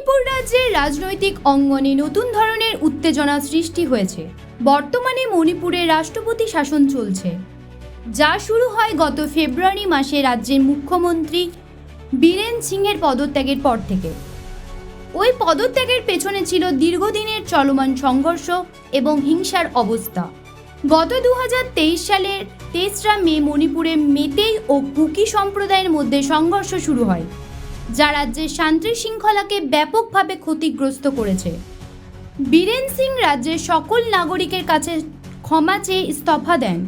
মণিপুর রাজ্যের রাজনৈতিক অঙ্গনে নতুন ধরনের উত্তেজনা সৃষ্টি হয়েছে। বর্তমানে মণিপুরে রাষ্ট্রপতি শাসন চলছে। যা শুরু হয় গত ফেব্রুয়ারি মাসে রাজ্যের মুখ্যমন্ত্রী বীরেন সিংয়ের পদত্যাগের পর থেকে। ওই পদত্যাগের পেছনে ছিল দীর্ঘদিনের চলমান সংঘর্ষ এবং হিংসার অবস্থা। গত দুহাজার তেইশ সালের তেসরা মে মণিপুরে মেতেই ও কুকি সম্প্রদায়ের মধ্যে সংঘর্ষ শুরু হয়। যা রাজ্যের শান্তি শৃঙ্খলাকে ব্যাপকভাবে ক্ষতিগ্রস্ত করেছে। বীরেন সিং রাজ্যের সকল নাগরিকের কাছে ক্ষমা চেয়ে ইস্তফা দেন।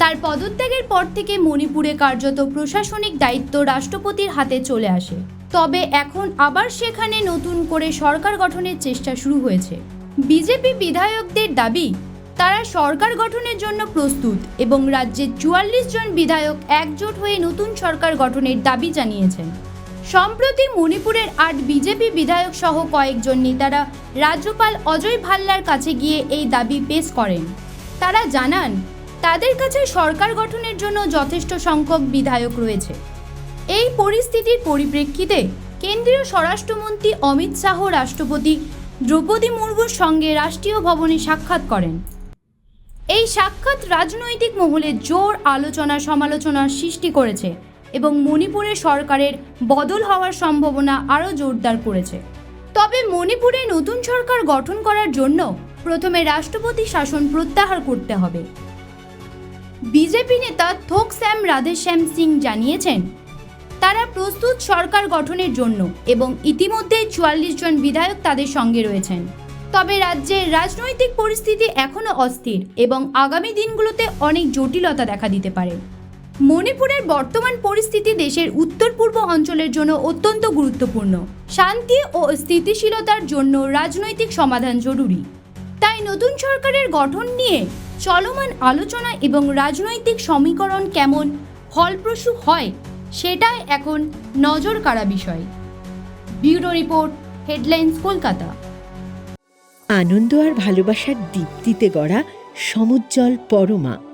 তার পদত্যাগের পর থেকে মণিপুরে কার্যত প্রশাসনিক দায়িত্ব রাষ্ট্রপতির হাতে চলে আসে। তবে এখন আবার সেখানে নতুন করে সরকার গঠনের চেষ্টা শুরু হয়েছে। বিজেপি বিধায়কদের দাবি, তারা সরকার গঠনের জন্য প্রস্তুত এবং রাজ্যের চুয়াল্লিশ জন বিধায়ক একজোট হয়ে নতুন সরকার গঠনের দাবি জানিয়েছেন। সম্প্রতি মণিপুরের আট বিজেপি বিধায়ক সহ কয়েকজন নেতারা রাজ্যপাল অজয় ভাল্লার কাছে গিয়ে এই দাবি পেশ করেন। তারা জানান, তাদের কাছে সরকার গঠনের জন্য যথেষ্ট সংখ্যক বিধায়ক রয়েছে। এই পরিস্থিতির পরিপ্রেক্ষিতে কেন্দ্রীয় স্বরাষ্ট্রমন্ত্রী অমিত শাহ রাষ্ট্রপতি দ্রৌপদী মুর্মুর সঙ্গে রাষ্ট্রীয় ভবনে সাক্ষাৎ করেন। এই সাক্ষাৎ রাজনৈতিক মহলে জোর আলোচনা সমালোচনার সৃষ্টি করেছে। এবং মণিপুরে সরকারের বদল হওয়ার সম্ভাবনা আরও জোরদার করেছে। তবে মণিপুরে নতুন সরকার গঠন করার জন্য প্রথমে রাষ্ট্রপতি শাসন প্রত্যাহার করতে হবে। বিজেপি নেতা থোক শ্যাম রাধেশ্যাম সিং জানিয়েছেন, তারা প্রস্তুত সরকার গঠনের জন্য এবং ইতিমধ্যে চুয়াল্লিশ জন বিধায়ক তাদের সঙ্গে রয়েছেন। তবে রাজ্যের রাজনৈতিক পরিস্থিতি এখনও অস্থির এবং আগামী দিনগুলোতে অনেক জটিলতা দেখা দিতে পারে। মণিপুরের বর্তমান পরিস্থিতি দেশের উত্তর পূর্ব অঞ্চলের জন্য অত্যন্ত গুরুত্বপূর্ণ। শান্তি ও স্থিতিশীলতার জন্য রাজনৈতিক সমাধান জরুরি। তাই নতুন সরকারের গঠন নিয়ে চলমান আলোচনা এবং রাজনৈতিক সমীকরণ কেমন ফলপ্রসূ হয়, সেটাই এখন নজর কাড়া বিষয়। Bureau report, headlines Kolkata. আনন্দ আর ভালোবাসার দীপ্তিতে গড়া সমুজ্জ্বল পরমা।